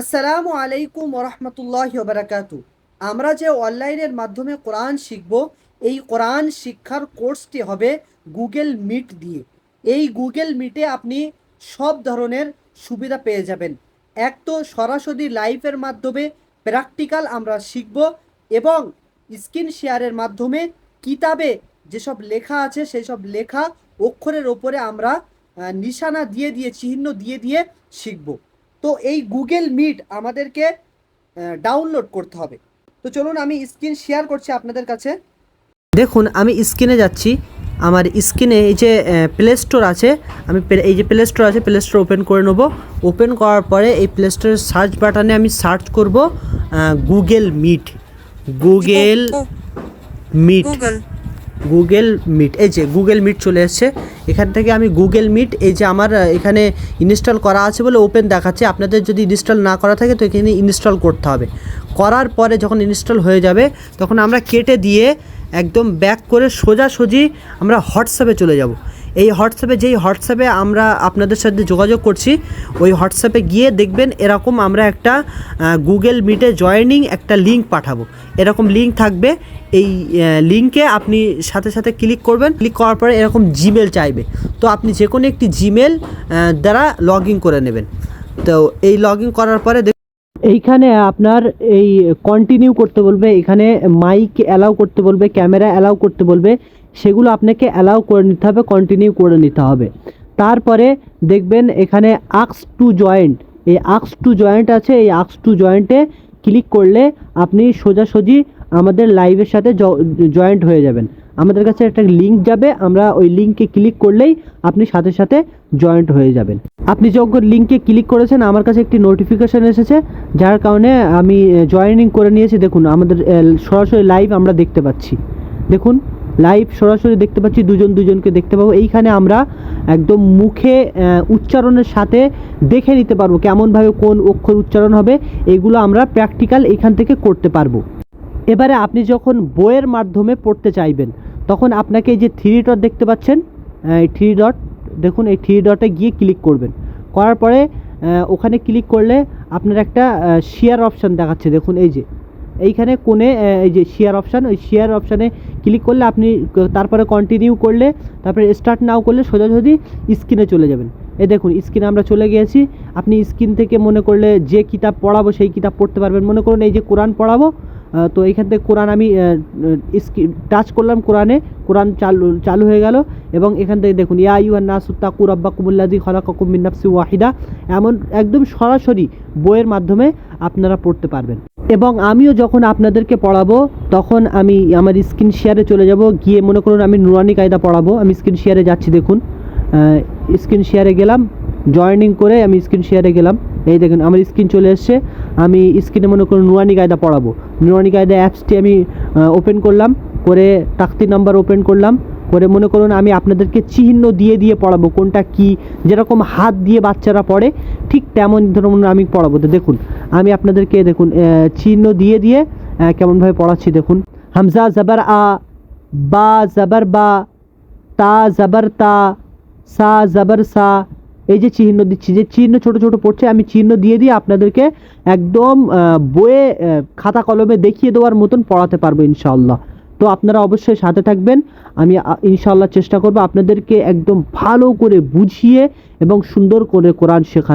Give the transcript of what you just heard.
আসসালামু আলাইকুম ওরহমতুল্লাহ বারাকাতু আমরা যে অনলাইনের মাধ্যমে কোরআন শিখব, এই কোরআন শিক্ষার কোর্সটি হবে গুগল মিট দিয়ে। এই গুগল মিটে আপনি সব ধরনের সুবিধা পেয়ে যাবেন। এক তো সরাসরি লাইভের মাধ্যমে প্র্যাকটিক্যাল আমরা শিখব এবং স্ক্রিন শেয়ারের মাধ্যমে কিতাবে যেসব লেখা আছে সেই সব লেখা অক্ষরের ওপরে আমরা নিশানা দিয়ে দিয়ে, চিহ্ন দিয়ে দিয়ে শিখব। তো এই গুগল মিট আমাদেরকে ডাউনলোড করতে হবে। তো চলুন আমি স্ক্রিন শেয়ার করছি আপনাদের কাছে। দেখুন আমি স্ক্রিনে যাচ্ছি। আমার স্ক্রিনে এই যে প্লে স্টোর আছে আমি এই যে প্লে স্টোর আছে প্লে স্টোর ওপেন করে নেব। ওপেন করার পরে এই প্লে স্টোরের সার্চ বাটনে আমি সার্চ করব Google Meet Google Meet Google Meet এই যে গুগল মিট চলে এসছে। এখান থেকে আমি গুগল মিট এই যে আমার এখানে ইনস্টল করা আছে বলে ওপেন দেখাচ্ছে। আপনাদের যদি ইনস্টল না করা থাকে তো এখানে ইনস্টল করতে হবে। করার পরে যখন ইনস্টল হয়ে যাবে, তখন আমরা কেটে দিয়ে একদম ব্যাক করে সোজাসুজি আমরা হোয়াটসঅ্যাপে চলে যাব। এই হোয়াটসঅ্যাপে, যেই হোয়াটসঅ্যাপে আমরা আপনাদের সাথে যোগাযোগ করছি, ওই হোয়াটসঅ্যাপে গিয়ে দেখবেন এরকম আমরা একটা গুগল মিটে জয়েনিং একটা লিঙ্ক পাঠাবো। এরকম লিঙ্ক থাকবে। এই লিঙ্কে আপনি সাথে সাথে ক্লিক করবেন। ক্লিক করার পরে এরকম জিমেল চাইবে। তো আপনি যে কোনো একটি জিমেল দ্বারা লগ ইন করে নেবেন। তো এই লগ ইন করার পরে এইখানে আপনার এই কন্টিনিউ করতে বলবে। এখানে মাইক অ্যালাউ করতে বলবে ক্যামেরা অ্যালাউ করতে বলবে। সেগুলো আপনাকে অ্যালাউ করে নিতে হবে কন্টিনিউ করে নিতে হবে। তারপরে দেখবেন এখানে আক্স টু জয়েন্ট এই আক্স টু জয়েন্ট আছে, এই আক্স টু জয়েন্টে ক্লিক করলে আপনি সোজাসুজি আমাদের লাইভের সাথে জয়েন্ট হয়ে যাবেন। আমাদের কাছে একটা লিঙ্ক যাবে, আমরা ওই লিঙ্কে ক্লিক করলেই আপনি সাথে সাথে জয়েন্ট হয়ে যাবেন। আপনি যখন লিঙ্কে ক্লিক করেছেন, আমার কাছে একটি নোটিফিকেশন এসেছে, যার কারণে আমি জয়েনিং করে নিয়েছি। দেখুন, আমাদের সরাসরি লাইভ আমরা দেখতে পাচ্ছি। দেখুন লাইভ সরাসরি দেখতে পাচ্ছি, দুজন দুজনকে দেখতে পাবো। এইখানে আমরা একদম মুখে উচ্চারণের সাথে দেখে নিতে পারব কেমনভাবে কোন অক্ষর উচ্চারণ হবে। এগুলো আমরা প্র্যাকটিক্যাল এখান থেকে করতে পারব। এবারে আপনি যখন বইয়ের মাধ্যমে পড়তে চাইবেন, তখন আপনাকে এই যে থ্রি ডট দেখতে পাচ্ছেন, এই থ্রি ডট দেখুন, এই থ্রি ডটে গিয়ে ক্লিক করবেন। করার পরে ওখানে ক্লিক করলে আপনার একটা শেয়ার অপশান দেখাচ্ছে। দেখুন, এই যে এইখানে কোণে এই যে শেয়ার অপশান ওই শেয়ার অপশানে ক্লিক করলে আপনি তারপরে কন্টিনিউ করলে, তারপরে স্টার্ট নাও করলে সোজাসুজি স্ক্রিনে চলে যাবেন। এই দেখুন স্ক্রিনে আমরা চলে গিয়েছি। আপনি স্ক্রিন থেকে মনে করলে যে কিতাব পড়াবো সেই কিতাব পড়তে পারবেন। মনে করুন এই যে কোরআন পড়াবো তো এইখান থেকে কোরআন আমি টাচ করলাম কোরআনে, কোরআন চালু চালু হয়ে গেল। এবং এখান থেকে দেখুন, ইয়া ইউ আর ইউহান নাসুত্তাকু রব্বাকুমুল্লাজি খলাকাকুম মিন নাফসি ওয়াহিদা। এমন একদম সরাসরি বইয়ের মাধ্যমে আপনারা পড়তে পারবেন। এবং আমিও যখন আপনাদেরকে পড়াবো, তখন আমি আমার স্ক্রিন শেয়ারে চলে যাব। গিয়ে মনে করুন আমি নুরানি কায়দা পড়াবো। আমি স্ক্রিন শেয়ারে যাচ্ছি, দেখুন। স্ক্রিন শেয়ারে গেলাম, জয়েনিং করে আমি স্ক্রিন শেয়ারে গেলাম। এই দেখুন, আমার স্ক্রিন চলে এসছে। আমি স্ক্রিনে মনে করুন নুরানি কায়দা পড়াবো। নুরানি কায়দা অ্যাপসটি আমি ওপেন করলাম, করে তাক্তি নাম্বার ওপেন করলাম, করে মনে করুন আমি আপনাদেরকে চিহ্ন দিয়ে দিয়ে পড়াবো, কোনটা কি, যেরকম হাত দিয়ে বাচ্চারা পড়ে, ঠিক তেমন ধরুন আমি পড়াবো। তো দেখুন আমি আপনাদেরকে দেখুন চিহ্ন দিয়ে দিয়ে কেমনভাবে পড়াচ্ছি দেখুন। হামজা জবর আ বা জবর বা তা জবর তা সা জবর সা এই যে চিহ্ন দিচ্ছি যে চিহ্ন ছোট ছোট পড়ছে আমি চিহ্ন দিয়ে দিয়ে আপনাদেরকে একদম বইয়ে খাতা কলমে দেখিয়ে দেওয়ার মতন পড়াতে পারব ইনশাআল্লাহ। তো আপনারা অবশ্যই সাথে থাকবেন। আমি আ, ইনশাআল্লাহ চেষ্টা করব আপনাদেরকে একদম ভালো করে বুঝিয়ে এবং সুন্দর করে কোরআন শেখানো